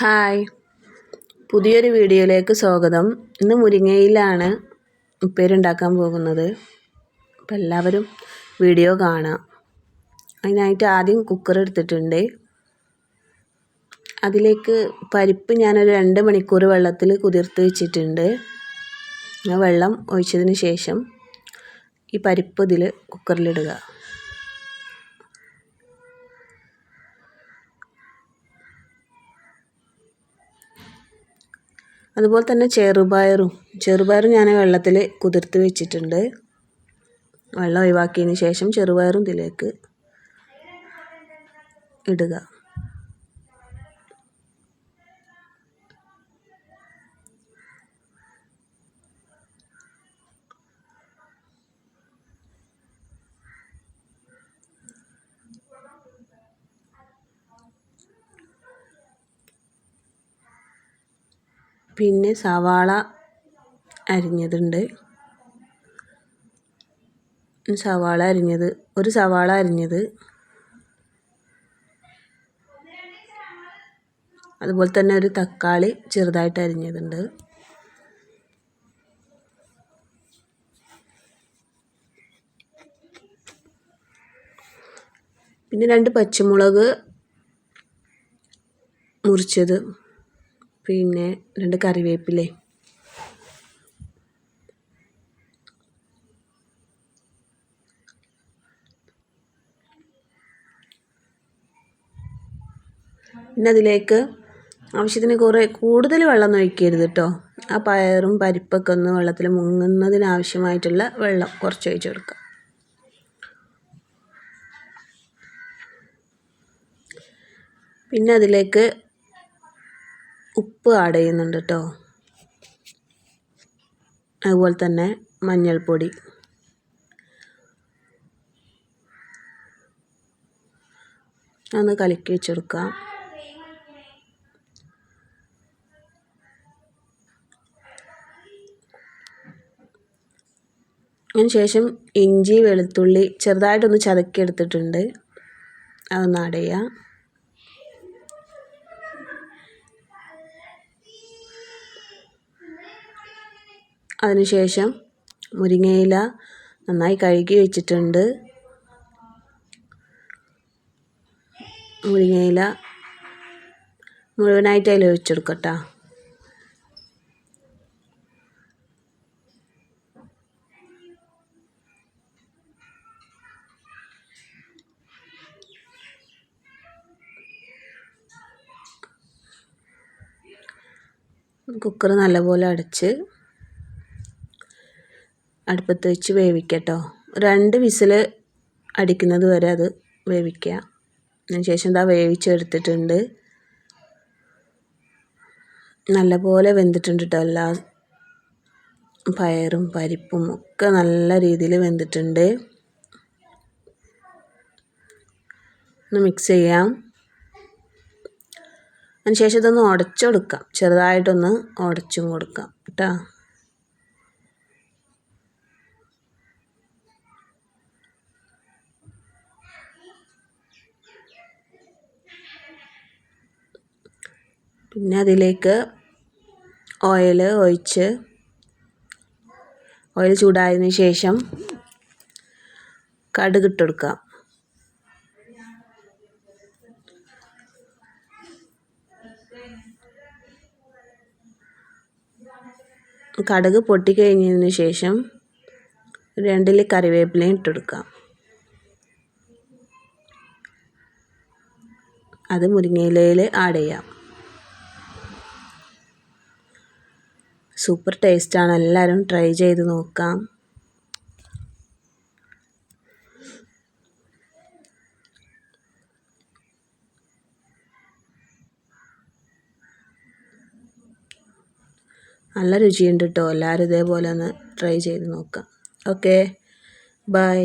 Hi. പുതിയൊരു വീഡിയോയിലേക്ക് സ്വാഗതം. ഇന്ന് മുരിങ്ങയിലാണ് ഉപ്പേരുണ്ടാക്കാൻ പോകുന്നത്. അപ്പം എല്ലാവരും വീഡിയോ കാണാം അതിനായിട്ട് ആദ്യം കുക്കർ എടുത്തിട്ടുണ്ട്. അതിലേക്ക് പരിപ്പ് ഞാനൊരു രണ്ട് മണിക്കൂർ വെള്ളത്തിൽ കുതിർത്ത് വെച്ചിട്ടുണ്ട്. ആ വെള്ളം ഒഴിച്ചതിന് ശേഷം ഈ പരിപ്പ് ഇതിൽ കുക്കറിലിടുക അതുപോലെ തന്നെ ചെറുപയറും. ചെറുപയറും ഞാൻ വെള്ളത്തിൽ കുതിർത്ത് വെച്ചിട്ടുണ്ട്. വെള്ളം ഒഴിവാക്കിയതിന് ശേഷം ചെറുപയറും ഇതിലേക്ക് ഇടുക. പിന്നെ സവാള അരിഞ്ഞതുണ്ട്. സവാള അരിഞ്ഞത് ഒരു സവാള അരിഞ്ഞത്. അതുപോലെ തന്നെ ഒരു തക്കാളി ചെറുതായിട്ട് അരിഞ്ഞതുണ്ട്. പിന്നെ രണ്ട് പച്ചമുളക് മുറിച്ചത്. പിന്നെ രണ്ട് കറിവേപ്പിലേ. പിന്നെ അതിലേക്ക് ആവശ്യത്തിന് കുറേ കൂടുതൽ വെള്ളം ഒഴിക്കരുത് കേട്ടോ ആ പയറും പരിപ്പൊക്കെ ഒന്ന് വെള്ളത്തിൽ മുങ്ങുന്നതിനാവശ്യമായിട്ടുള്ള വെള്ളം കുറച്ച് ഒഴിച്ച് കൊടുക്കുക. പിന്നെ അതിലേക്ക് ഉപ്പ് ആഡ് ചെയ്യുന്നുണ്ട് കേട്ടോ അതുപോലെ തന്നെ മഞ്ഞൾപ്പൊടി. ഒന്ന് കലക്കി വെച്ചെടുക്കാം. അതിന് ശേഷം ഇഞ്ചി വെളുത്തുള്ളി ചെറുതായിട്ടൊന്ന് ചതക്കി എടുത്തിട്ടുണ്ട് അതൊന്ന് ആഡ് ചെയ്യാം. അതിനുശേഷം മുരിങ്ങയില നന്നായി കഴുകി വെച്ചിട്ടുണ്ട്. മുരിങ്ങയില മുഴുവനായിട്ട് അതിൽ ഒഴിച്ചെടുക്കട്ടോ. കുക്കർ നല്ലപോലെ അടച്ച് അടുപ്പത്ത് വെച്ച് വേവിക്കട്ടോ. രണ്ട് വിസിൽ അടിക്കുന്നത് വരെ അത് വേവിക്കുക അതിനുശേഷം ഇതാ വേവിച്ചെടുത്തിട്ടുണ്ട്. നല്ലപോലെ വെന്തിട്ടുണ്ട് കേട്ടോ എല്ലാ പയറും പരിപ്പും ഒക്കെ നല്ല രീതിയിൽ വെന്തിട്ടുണ്ട്. ഒന്ന് മിക്സ് ചെയ്യാം. അതിനുശേഷം ഇതൊന്ന് ഉടച്ചെടുക്കാം. ചെറുതായിട്ടൊന്ന് ഉടച്ചും കൊടുക്കാം. കേട്ടോ. പിന്നെ അതിലേക്ക് ഓയിൽ ഒഴിച്ച് ഓയിൽ ചൂടായതിന് ശേഷം കടുക് ഇട്ട് കൊടുക്കാം കടുക് പൊട്ടിക്കഴിഞ്ഞതിന് ശേഷം രണ്ടിൽ കറിവേപ്പിലയും ഇട്ടെടുക്കാം അത് മുരിങ്ങയിലയിൽ ആഡ് ചെയ്യാം. സൂപ്പർ ടേസ്റ്റാണ് എല്ലാവരും ട്രൈ ചെയ്ത് നോക്കാം. നല്ല രുചിയുണ്ട് കേട്ടോ എല്ലാവരും ഇതേപോലെ ഒന്ന് ട്രൈ ചെയ്ത് നോക്കാം. Okay bye